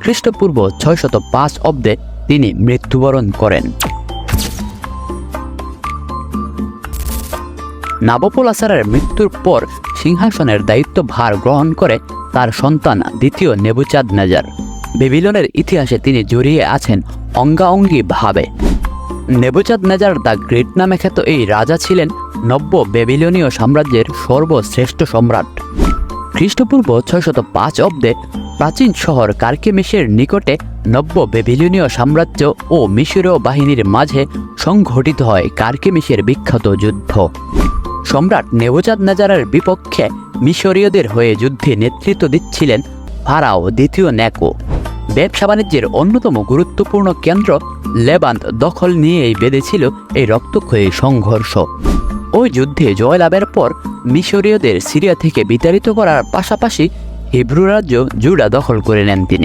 খ্রিস্টপূর্ব ছয়শত পাঁচ অব্দে তিনি মৃত্যুবরণ করেন। নাবপোলাসারের মৃত্যুর পর সিংহাসনের দায়িত্বভার গ্রহণ করে তার সন্তান দ্বিতীয় নেবুচাঁদ নেজার বেবিলনের ইতিহাসে তিনি জড়িয়ে আছেন অঙ্গাঅঙ্গি ভাবে। নেবুচাঁদ নেজার দ্য গ্রেট নামে খ্যাত এই রাজা ছিলেন নব্য বেবিলনীয় সাম্রাজ্যের সর্বশ্রেষ্ঠ সম্রাট। খ্রিস্টপূর্ব ছয়শত পাঁচ অব্দে প্রাচীন শহর কার্কেমিসের নিকটে নব্য বেবিলনীয় সাম্রাজ্য ও মিশরীয় বাহিনীর মাঝে সংঘটিত হয় কার্কেমিসের বিখ্যাত যুদ্ধ। সম্রাট নেবুচাঁদ নাজারার বিপক্ষে মিশরীয়দের হয়ে যুদ্ধে নেতৃত্ব দিচ্ছিলেন ফারাও দ্বিতীয় ন্যাকো ব্যবসা বাণিজ্যের অন্যতম গুরুত্বপূর্ণ কেন্দ্র লেবান্ত দখল নিয়েই বেঁধেছিল এই রক্তক্ষয়ী সংঘর্ষ। ওই যুদ্ধে জয়লাভের পর মিশরীয়দের সিরিয়া থেকে বিতাড়িত করার পাশাপাশি হিব্রু রাজ্য জুডা দখল করে নেন তিনি।